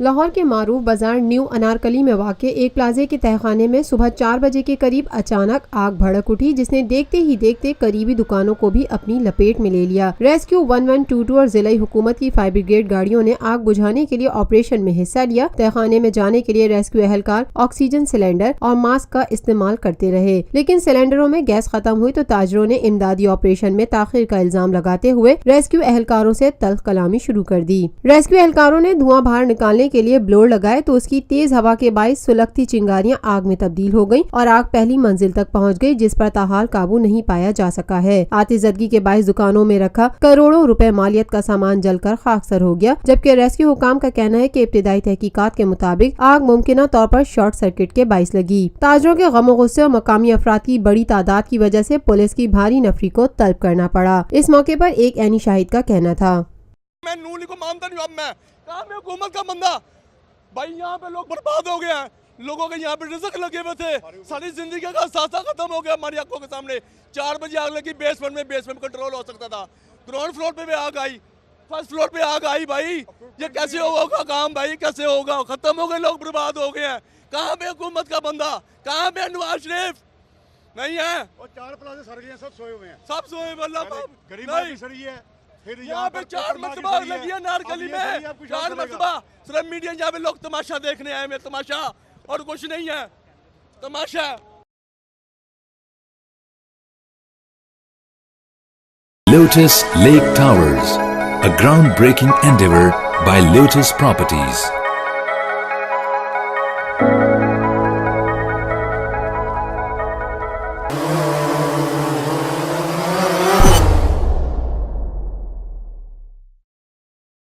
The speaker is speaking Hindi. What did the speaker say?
लाहौर के मारूफ बाज़ार न्यू अनारकली में वाक़ एक प्लाजे के तहखाने में सुबह चार बजे के करीब अचानक आग भड़क उठी, जिसने देखते ही देखते करीबी दुकानों को भी अपनी लपेट में ले लिया। Rescue one one two two और जिला हुकूमत की फायर ब्रिगेड गाड़ियों ने आग बुझाने के लिए ऑपरेशन में हिस्सा लिया। तहखाने में जाने के लिए रेस्क्यू एहलकार, ऑक्सीजन सिलेंडर और मास्क का इस्तेमाल करते रहे। लेकिन सिलेंडरों में गैस खत्म हुई तो ताजरों ने इमदादी ऑपरेशन में ताखिर का इल्ज़ाम लगाते हुए रेस्क्यू एहलकारों ऐसी तल्ख कलामी शुरू कर दी। रेस्क्यू एहलकारों ने धुआँ बाहर निकालने के लिए ब्लोर लगाए तो उसकी तेज हवा के बाईस सुलगती चिंगारियाँ आग में तब्दील हो गई और आग पहली मंजिल तक पहुँच गई, जिस पर ताहाल काबू नहीं पाया जा सका है। आतिजदगी के बाईस दुकानों में रखा करोड़ों रुपए मालियत का सामान जलकर खाकसर हो गया, जबकि रेस्क्यू हुकाम का कहना है की इब्तदाई तहकीकत के मुताबिक आग मुमकिन तौर पर शॉर्ट सर्किट के बाईस लगी। ताजरों के गमो गुस्से और मकामी अफराद की बड़ी तादाद की वजह से पुलिस की भारी नफरी को तलब करना पड़ा। इस मौके पर एक एनी शाहिद का कहना था। मैं नूली को मानता नहीं अब मैं कहा मैं हुकूमत का बंदा? भाई यहाँ पे लोग बर्बाद हो गए हैं। लोगों के यहाँ पे रिजक लगे हुए थे। सारी ज़िंदगी का सासा खत्म हो गया हमारी आँखों के सामने। चार बजे आग लगी बेसमेंट में बेसमेंट कंट्रोल हो सकता था। ग्राउंड फ्लोर पे भी आग आई। फ़र्स्ट फ्लोर पे आग आई भाई। ये कैसे होगा काम भाई? कैसे होगा? खत्म हो गए लोग बर्बाद हो गए हैं। कहाँ पे हुकूमत का बंदा? कहाँ पे नवाज़ शरीफ? नहीं है। और चार प्लाजे सड़ गए सब सोए हुए हैं। सब सोए बाप। गरीब सड़ी है। यहाँ पे चार मरतबा लगी है नारकली में चार मरतबा सिर्फ़ मीडिया यहाँ पे लोग तमाशा देखने आए मैं तमाशा और कुछ नहीं है तमाशा Lotus Lake Towers, a groundbreaking endeavor by Lotus Properties. Oh.